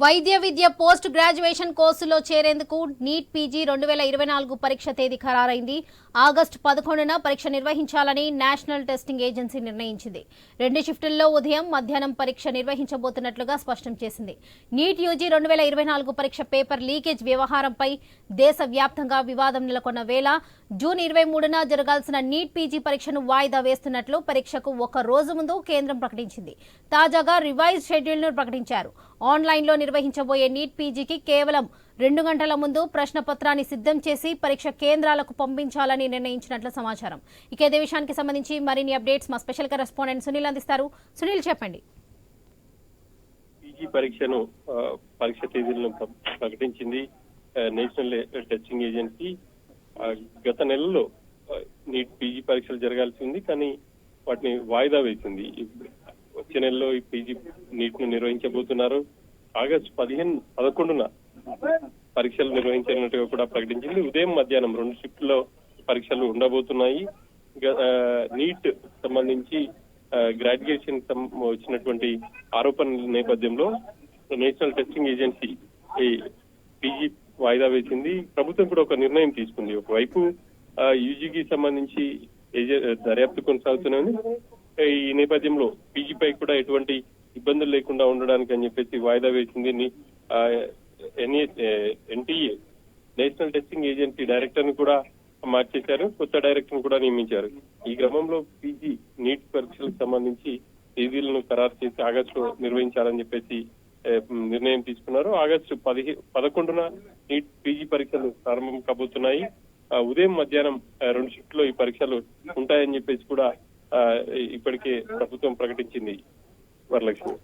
వైద్య విద్య post graduation కోర్సులో చేరేందుకు నీట్ పీజీ రెండు వేల ఇరవై నాలుగు పరీక్ష తేదీ ఖరారైంది. ఆగస్టు పదకొండున పరీక్ష నిర్వహించాలని నేషనల్ టెస్టింగ్ ఏజెన్సీ నిర్ణయించింది. రెండు షిఫ్టుల్లో ఉదయం మధ్యాహ్నం పరీక్ష నిర్వహించబోతున్నట్లుగా స్పష్టం చేసింది. నీట్ యూజీ రెండు వేల ఇరవై నాలుగు పరీక్ష పేపర్ లీకేజ్ వ్యవహారంపై దేశవ్యాప్తంగా వివాదం నెలకొన్న వేళ జూన్ ఇరవై మూడున జరగాల్సిన నీట్ పీజీ పరీక్షను వాయిదా వేస్తున్నట్లు పరీక్షకు ఒక రోజు ముందు కేంద్రం ప్రకటించింది. తాజాగా రివైజ్ షెడ్యూల్ను ప్రకటించారు. ఆన్లైన్లో నిర్వహించబోయే నీట్ పీజీకి కేవలం రెండు గంటల ముందు ప్రశ్న పత్రాన్ని సిద్ధం చేసి పరీక్ష కేంద్రాలకు పంపించాలని నిర్ణయించినట్లు సమాచారం. ఇక ఇదే విషయానికి సంబంధించి మరిన్ని అప్డేట్స్ మా స్పెషల్ కరెస్పాండెంట్ సునీల్ అందిస్తారు. సునీల్ చెప్పండి. పీజీ పరీక్షను పరీక్ష తేదీలను ప్రకటించింది నేషనల్ టెస్టింగ్ ఏజెన్సీ. గత నెలలో నీట్ పీజీ పరీక్షలు జరగాల్సి ఉంది కానీ వాటిని వాయిదా వేసింది. వచ్చే నెలలో ఈ పీజీ నీట్ను నిర్వహించబోతున్నారు. ఆగస్టు పదిహేను పదకొండున పరీక్షలు నిర్వహించినట్టుగా కూడా ప్రకటించింది. ఉదయం మధ్యాహ్నం రెండు షిఫ్ట్లో పరీక్షలు ఉండబోతున్నాయి. నీట్ సంబంధించి గ్రాడ్యుయేషన్ వచ్చినటువంటి ఆరోపణల నేపథ్యంలో నేషనల్ టెస్టింగ్ ఏజెన్సీ ఈ పీజీ వాయిదా వేసింది. ప్రభుత్వం కూడా ఒక నిర్ణయం తీసుకుంది. ఒకవైపు యూజీకి సంబంధించి దర్యాప్తు కొనసాగుతున్నది ఈ నేపథ్యంలో పీజీపై కూడా ఎటువంటి ఇబ్బందులు లేకుండా ఉండడానికి అని చెప్పేసి వాయిదా వేసింది. ఆ, ఎన్టీఏ నేషనల్ టెస్టింగ్ ఏజెన్సీ డైరెక్టర్ని కూడా మార్చేశారు. కొత్త డైరెక్టర్ని కూడా నియమించారు. ఈ క్రమంలో పీజీ నీట్ పరీక్షలకు సంబంధించి తేదీలను ఖరారు చేసి ఆగస్టులో నిర్వహించాలని చెప్పేసి నిర్ణయం తీసుకున్నారు ఆగస్టు పదిహే పదకొండున నీట్ పీజీ పరీక్షలు ప్రారంభం కాబోతున్నాయి. ఆ, ఉదయం మధ్యాహ్నం ఆ, రెండు షిఫ్ట్లో ఈ పరీక్షలు ఉంటాయని చెప్పేసి కూడా ఆ, ఇప్పటికే ప్రభుత్వం ప్రకటించింది. వరలక్ష్మి.